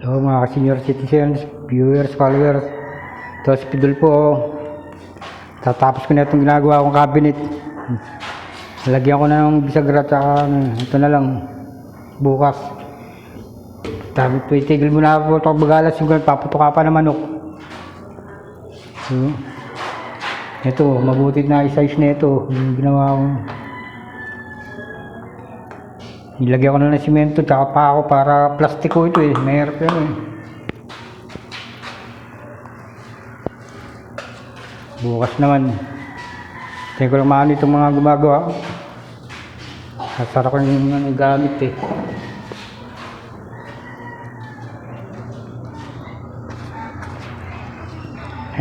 Hello mga senior citizens, viewers, followers. Ito si Pidul po. Tatapos ko na itong ginagawa kong cabinet. Lagyan ko na ng bisagra at ano, ito na lang bukas. Po, itigil mo na po ito bagalas yung paputuka pa ng manok. So, ito, mabuti na i-size na ito. Yung ginawa ko. Nilagyan ko na ng simento tsaka pa ako para plastiko ito eh. Mahirap yan eh. Bukas naman. Tingin ko lang maano itong mga gumagawa. Sasara ko yung ano, gamit eh.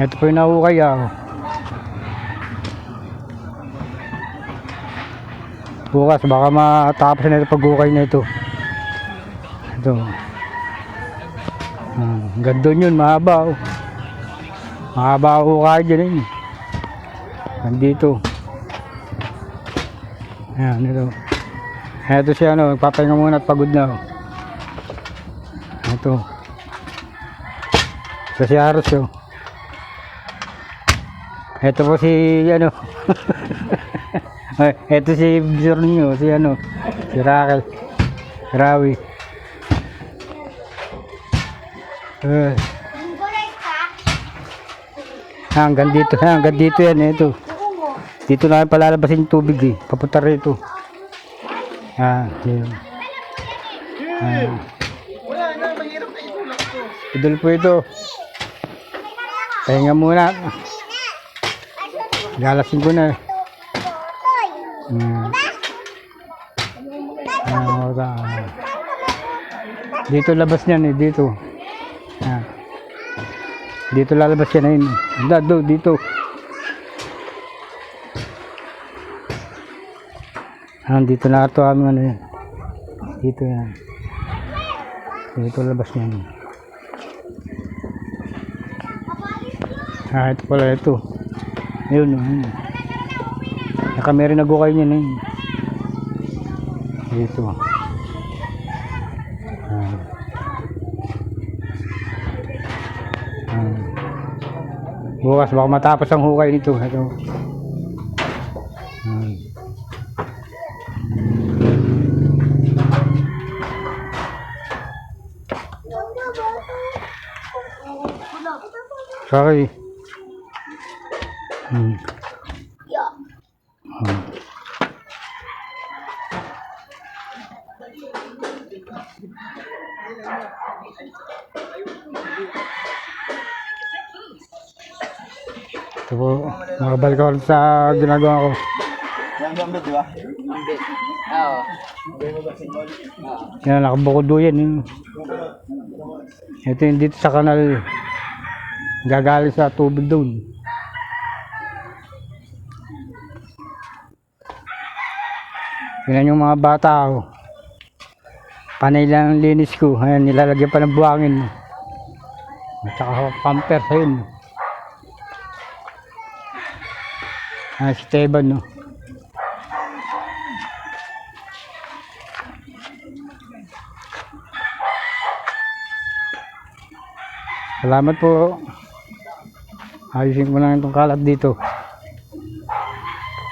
Ito po yung nahukay ah. Bukas baka matapos na ito paghukay na ito. Ito. Hmm, ganda yun, mahaba oh. Mahaba ang hukay dyan eh. Nandito. Ayan, ito. Ito siya ano, nagpapahinga muna at pagod na. oh. Ito. Ito si Aros oh. Ito po si ano. Ay, Ito si visor ninyo, si ano, si Raquel. Rawi. Uh, hanggang dito, hanggang dito yan, ito. Dito na palalabasin yung tubig eh, papunta rito. Ah, yun. Ah. Idol po ito. Pahinga muna. Galasin ko na. Wala. Dito labas niyan eh, dito. Ah. Dito lalabas yan ayun. Anda, do, dito. Ah, dito na ito ang ano yan. Dito yan. Dito labas niyan. Ah, ito pala ito. Ayun, ayun. Saka meron nagukay niyan eh. Dito. Ah. Ah. Bukas baka matapos ang hukay nito. Ito. Ah. Sorry. Hmm. Ito po, makabalik ako sa ginagawa ko. Yan ang di ba? Oo. Yan, nakabukod do yan. Ito yung dito sa kanal. Gagaling sa tubig doon. Yan yung mga bata ko. Panay lang ang linis ko. Ayan, nilalagyan pa ng buhangin. At saka pamper sa yun. Ah, si Teban, no? Salamat po. Ayusin ko lang itong kalat dito.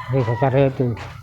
Okay, sa sarete.